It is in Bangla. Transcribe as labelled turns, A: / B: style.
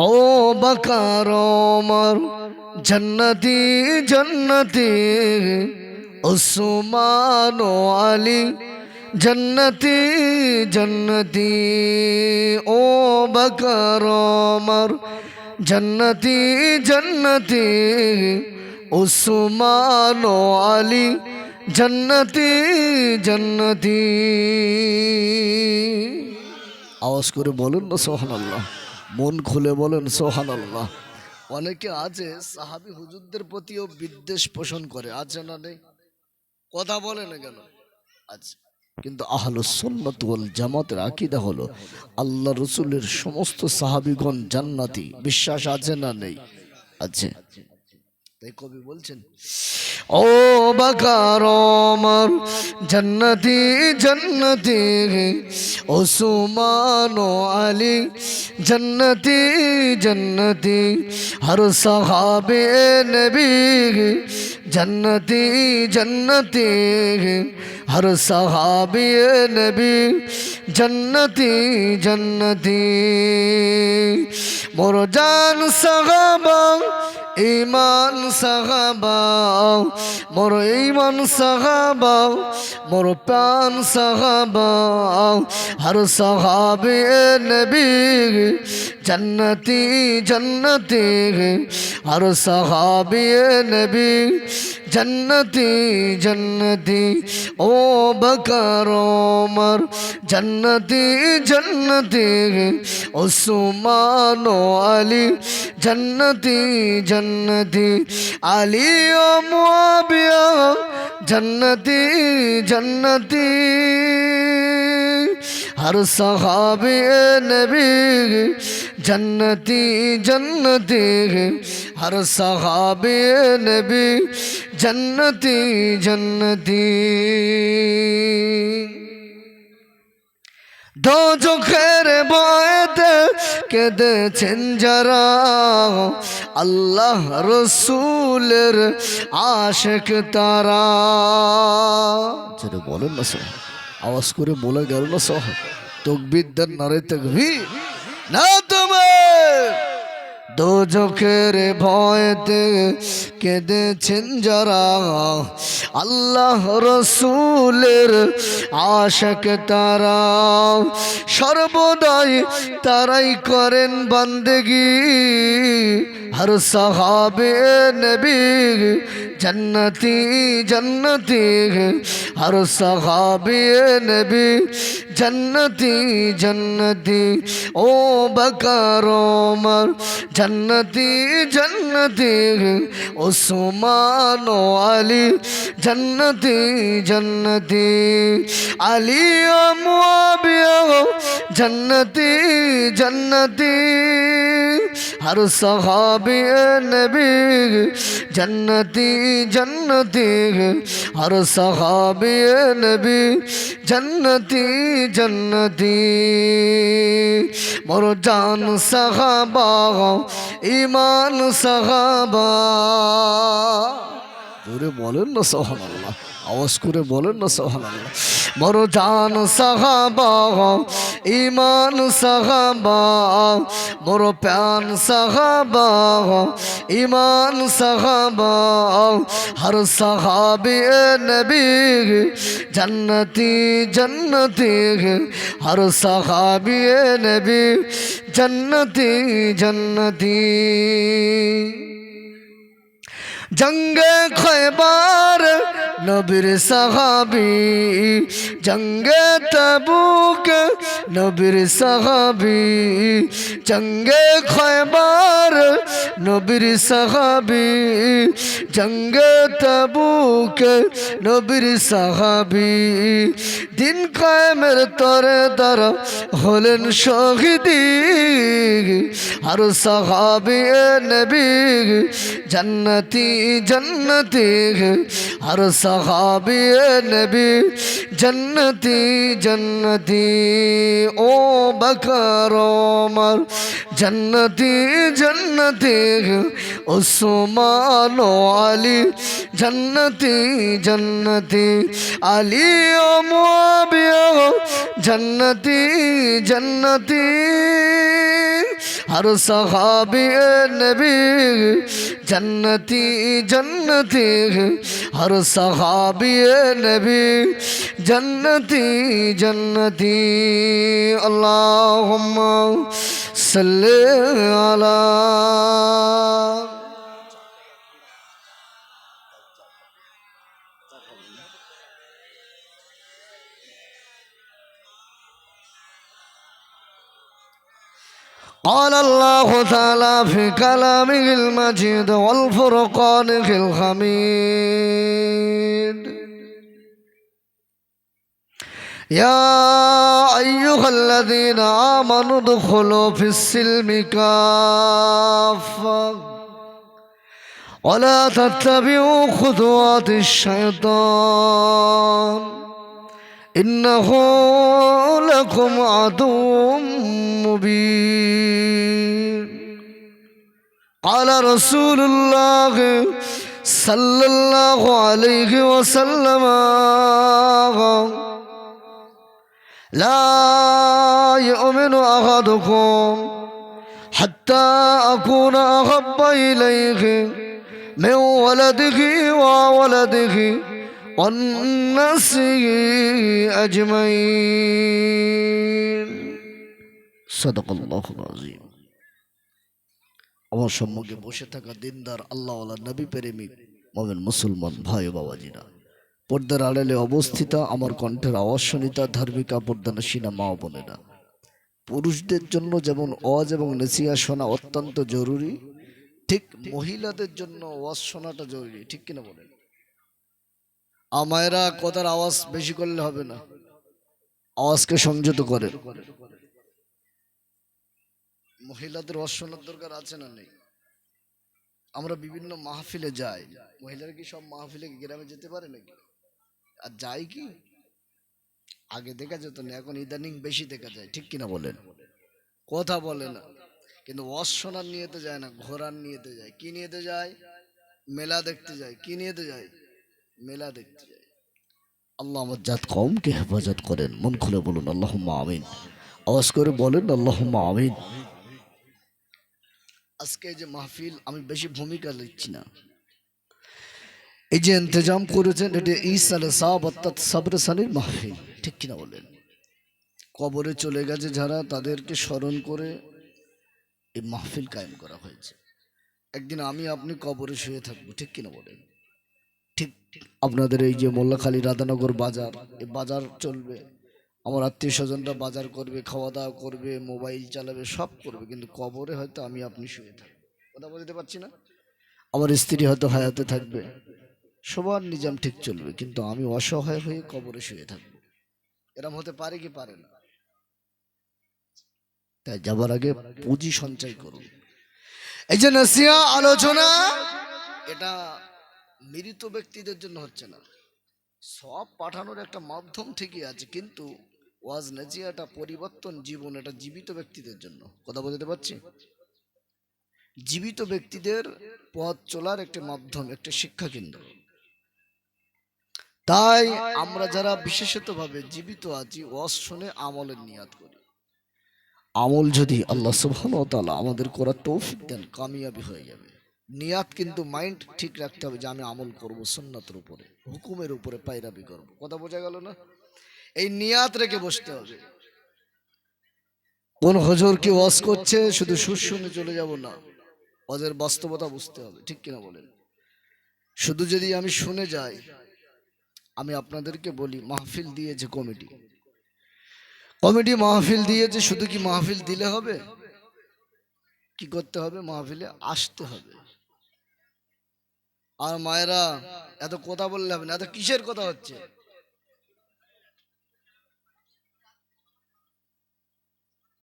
A: ও বকার ওমর, জন্নতি জন্নতি, উসমান আলী, জন্নতি জন্নতি, ও বকর ওমর, জন্নতি জন্নতি, উসমান আলী, জন্নতি জন্নতি। আওয়াজ করে বলুন না সোহান আল্লাহ মন খুলে বলেন সোহান আল্লাহ অনেকে আছে, সাহাবি হুজুরদের প্রতিও বিদ্বেষ পোষণ করে, আছে না নেই? কথা বলে না কেন? আচ্ছা কিন্তু আহলু সুন্নাত ওয়াল জামাতের আকিদা হলো, আল্লাহ রসুলের সমস্ত সাহাবিগণ জান্নাতি, বিশ্বাস আছে না নেই? আছে তাই কবি বলছেন ও বাকার ওমর, জন্নতি জন্নতি ওসমান আলী, জন্নতি জন্নতি। হর সাহাবে নবী জন্নতি জন্নতি হর সাহাবে নবী, জন্নতি জন্নতি। মোর জান সাহাবা ইমান সাহাবা মোর ইমান সাহাবা মোর প্রাণ সাহাবা হর সাহাবে নবী, জন্নতি জন্নতি। হর সাহাবে নবী, জন্নতি জন্নতি। ও বকর ওমর, জন্নতি জন্নতি। ওসমান ও আলী জন্নতি জন্নতি আলী ও মুআবিয়া জন্নতি জন্নতি হর সাহাবে নবী জন্নতি জন্নতি হর সাহাবে নবী জন্নতি জন্নতি দো চোখের বয়েতে কেঁদেছেন যারা আল্লাহ রসুলের আশেক তারা। বলেন না সহ আওয়াজ করে বলে গেল না সহ তকবির দেন নারে তকবি না তোমার দো ভয়তে কেঁদেছেন যারা আল্লাহ রসুলের আশাক তারা। সর্বদাই তারাই করেন বান্দেগি। হর সাহাবে নবী, জন্নতি জন্নতি। হর সাহাবে নবী, জন্নতি জন্নতি। ও বকর ওমর জন্নতি জন্নতি ওসমান আলী জন্নতি জন্নতি আলী ও মুআবিয়া জন্নতি জন্নতি হর সাহাবি নবী জন্নতি জন্নতি হর সাহাবি নবী জন্নতি জন্নতি মোর জান সাহাবা ইমান সাহাবা জোরে বলেন না সোহান আল্লাহ আওয়াজ করে বলেন না সোহান মোর জান সাহাবা ইমান সাহাবা মোর প্যান সাহাবা ইমান সাহাবা, হর সাহাবি নবী, জন্নতি জন্নতি, হর সাহাবি নবী, জন্নতি জন্নতি। জঙ্গে খয়বার নবীর সাহাবি, জঙ্গে তবুক নবীর সাহাবি, জঙ্গে খয়বার নবীর সাহাবি, জঙ্গে তবুক নবীর সাহাবি। দিন কায়েমের তরে দ্বারা হলেন শহীদি, আর সাহাবি নবী, জন্নতি জন্নতি হর সাহাবি নবী জন্নতি জন্নতি। ও বকর ওমর, জন্নতি জন্নতি। উসমান আলী, জন্নতি জন্নতি। আলী ও মুআবিয়া, জন্নতি জন্নতি। আর সাহাবি নবী জন্নতি জন্নতি আর সাহাবি নবী জন্নতি জন্নতি আল্লাহ সাল্লে আলা قال الله تعالى في كلامه المجيد والفرقان الحميد يا أيها الذين آمنوا ادخلوا في السلم كافة ولا تتبعوا خطوات الشيطان إنه لكم عدو مبين. قال رسول الله صلى الله عليه وسلم لا يؤمن أحدكم حتى أكون أحب إليه من ولده وولده. والناس أجمعين صدق الله العظيم আমার সম্মুখে বসে থাকা দিনদার আল্লাহওয়ালা নবী প্রেমিক মমেন মুসলমান ভাই ও বাবাজিরা পর্দার আড়ালে অবস্থিত আমার কণ্ঠের আওয়াজ শুনিতা ধার্মিকা পর্দানসীনা মা ও বোনেরা পুরুষদের জন্য যেমন অজ এবং নেসিয়া শোনা অত্যন্ত জরুরি ঠিক মহিলাদের জন্য ওয়াজ শোনাটা জরুরি ঠিক কিনা বলেন আমায়রা কথার আওয়াজ বেশি করলে হবে না। আওয়াজকে সংযত করে। মহিলাদের ওয়াজ দরকার আছে না নেই? আমরা বিভিন্ন মাহফিলে যাই। মহিলারা কি সব মাহফিলে গ্রামে যেতে পারে নাকি? আর যাই কি? আগে দেখা যেত না, এখন ইদানিং বেশি দেখা যায়। ঠিক কিনা বলেন? কথা বলে না। কিন্তু ওয়াজ শোনার নিয়েতে যায় না ঘোরার নিয়েতে যায়। কি নিয়েতে যায়? মেলা দেখতে যায়। কি নিয়েতে যায়? মেলা দেখতে যায়। আল্লাহ আমার জাত কমকে হেফাজত করেন। মন খুলে বলুন আল্লাহ আমিন। আওয়াজ করে বলেন আল্লাহ আমিন। আজকে যে মাহফিল আমি বেশি ভূমিকা লিখছি না। এই যে ইন্তজাম করেছেন এটা ইসালে সাব অর্থাৎ সাবরে সানির মাহফিল। ঠিক কিনা বলেন? কবরে চলে গেছে যারা তাদেরকে স্মরণ করে এই মাহফিল কায়েম করা হয়েছে। একদিন আমি আপনি কবরে শুয়ে থাকব ঠিক কিনা বলেন? ঠিক আপনাদের এই যে মোল্লাখালী রাধানগর বাজার এই বাজার চলবে। আমার আত্মীয় স্বজনরা বাজার করবে খাওয়া দাওয়া করবে, মোবাইল চালাবে, সব করবে, কিন্তু কবরে হয়তো আমি আপনি শুয়ে থাকব কথা বলতে পারছি না? আমার স্ত্রী হয়তো হায়াতে থাকবে। সবার নিজাম ঠিক চলবে, কিন্তু আমি অসহায় হয়ে কবরে শুয়ে থাকব। এরম হতে পারে কি পারে না? তাই যাবার আগে পুঁজি সঞ্চয় করুন। এই যে নাসিয়া, আলোচনা, এটা মৃত ব্যক্তিদের জন্য হচ্ছে না। সব পাঠানোর একটা মাধ্যম ঠিকই আছে, কিন্তু ওয়াজ নাজিয়াটা পরিবর্তন জীবন, এটা জীবিত ব্যক্তিদের জন্য। কথা বলতে পারছি? জীবিত ব্যক্তিদের পথ চলার একটা মাধ্যম, একটা শিক্ষা কেন্দ্র। তাই আমরা যারা বিশেষতভাবে জীবিত আছি, ওয়াজ শুনে আমলের নিয়াত করি। আমল যদি আল্লাহ সুবহান তাআলা আমাদের করার তৌফিক দেন, কামিয়াবি হয়ে যাবে। নিয়াত কিন্তু মাইন্ড ঠিক রাখতে হবে যে আমি আমল করব, সুন্নাতের উপরে, হুকুমের উপরে পায়রাবি করব। কথা বোঝা গেল না? এই নিয়াত রেখে বসতে হবে। কোন হজর কি ওয়াজ করছে? শুধু সুর শুনে চলে যাব না। ওদের বাস্তবতা বুঝতে হবে, ঠিক কিনা বলেন? শুধু যদি আমি শুনে যাই, আমি আপনাদেরকে বলি, মাহফিল দিয়েছে কমিটি। কমিটি মাহফিল দিয়েছে, শুধু কি মাহফিল দিলে হবে? কি করতে হবে? মাহফিলে আসতে হবে। আর মায়েরা এত কথা বললে হবে না এত কিসের কথা হচ্ছে?